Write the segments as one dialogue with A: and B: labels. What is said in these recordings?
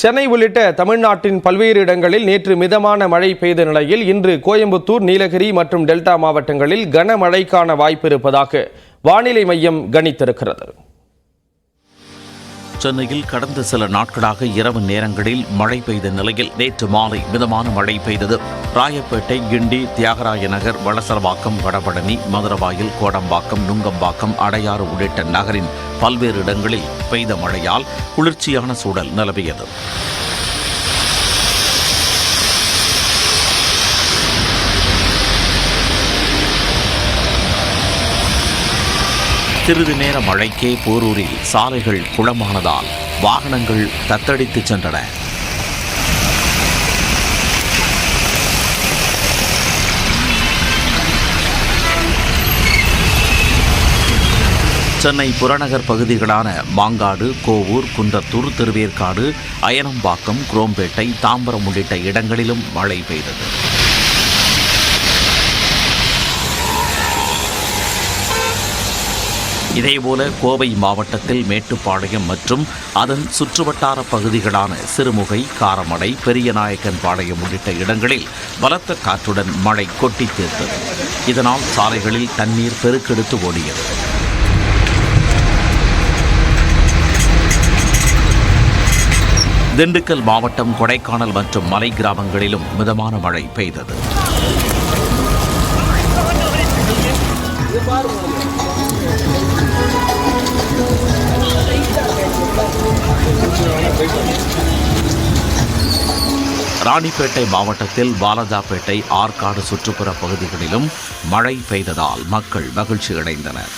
A: சென்னை உள்ளிட்ட தமிழ்நாட்டின் பல்வேறு இடங்களில் நேற்று மிதமான மழை பெய்த நிலையில் இன்று கோயம்புத்தூர் நீலகிரி மற்றும் டெல்டா மாவட்டங்களில் கனமழைக்கான வாய்ப்பு இருப்பதாக வானிலை மையம் கணித்திருக்கிறது.
B: சென்னையில் கடந்த சில நாட்களாக இரவு நேரங்களில் மழை பெய்த நிலையில் நேற்று மாலை மிதமான மழை பெய்தது. ராயப்பேட்டை கிண்டி தியாகராய நகர் வளசரவாக்கம் வடபழனி மதுரவாயில் கோடம்பாக்கம் நுங்கம்பாக்கம் அடையாறு உள்ளிட்ட நகரின் பல்வேறு இடங்களில் பெய்த மழையால் குளிர்ச்சியான சூழல் நிலவியது. சிறிது நேர மழைக்கே போரூரில் சாலைகள் குளமானதால் வாகனங்கள் தத்தடித்து சென்றன. சென்னை புறநகர் பகுதிகளான மாங்காடு கோவூர் குன்றத்தூர் திருவேற்காடு அயனம்பாக்கம் குரோம்பேட்டை தாம்பரம் உள்ளிட்ட இடங்களிலும் மழை பெய்தது. இதேபோல கோவை மாவட்டத்தில் மேட்டுப்பாளையம் மற்றும் அதன் சுற்றுவட்டார பகுதிகளான சிறுமுகை காரமடை பெரியநாயக்கன் பாளையம் உள்ளிட்ட இடங்களில் பலத்த காற்றுடன் மழை கொட்டி தீர்த்தது. இதனால் சாலைகளில் தண்ணீர் பெருக்கெடுத்து ஓடியது. திண்டுக்கல் மாவட்டம் கொடைக்கானல் மற்றும் மலை கிராமங்களிலும் மிதமான மழை பெய்தது. ராணிப்பேட்டை மாவட்டத்தில் பாலஜாப்பேட்டை ஆற்காடு சுற்றுப்புற பகுதிகளிலும் மழை பெய்ததால் மக்கள் மகிழ்ச்சி அடைந்தனர்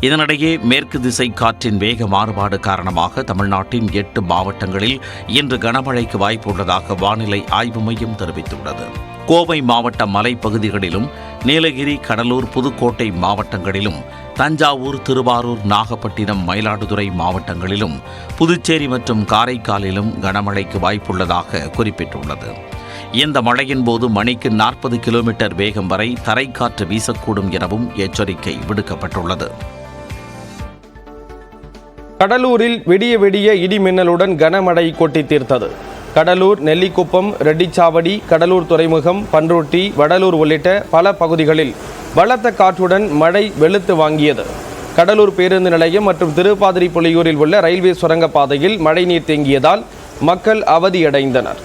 B: இதனிடையே மேற்கு திசை காற்றின் வேக மாறுபாடு காரணமாக தமிழ்நாட்டின் எட்டு மாவட்டங்களில் இன்று கனமழைக்கு வாய்ப்பு உள்ளதாக வானிலை ஆய்வு மையம் தெரிவித்துள்ளது. கோவை மாவட்ட மலைப்பகுதிகளிலும் நீலகிரி கடலூர் புதுக்கோட்டை மாவட்டங்களிலும் தஞ்சாவூர் திருவாரூர் நாகப்பட்டினம் மயிலாடுதுறை மாவட்டங்களிலும் புதுச்சேரி மற்றும் காரைக்காலிலும் கனமழைக்கு வாய்ப்புள்ளதாக குறிப்பிட்டுள்ளது. இந்த மழையின் போது மணிக்கு நாற்பது கிலோமீட்டர் வேகம் வரை தரைக்காற்று வீசக்கூடும் எனவும் எச்சரிக்கை விடுக்கப்பட்டுள்ளது.
A: கடலூரில் விடிய விடிய இடி மின்னலுடன் கனமழை கொட்டி தீர்த்தது. கடலூர் நெல்லிக்குப்பம் ரெட்டிச்சாவடி கடலூர் துறைமுகம் பன்ருட்டி வடலூர் உள்ளிட்ட பல பகுதிகளில் பலத்த காற்றுடன் மழை வெளுத்து வாங்கியது. கடலூர் பேருந்து நிலையம் மற்றும் திருப்பாதிரி புலியூரில் உள்ள ரயில்வே சுரங்கப்பாதையில் மழைநீர் தேங்கியதால் மக்கள் அவதியடைந்தனர்.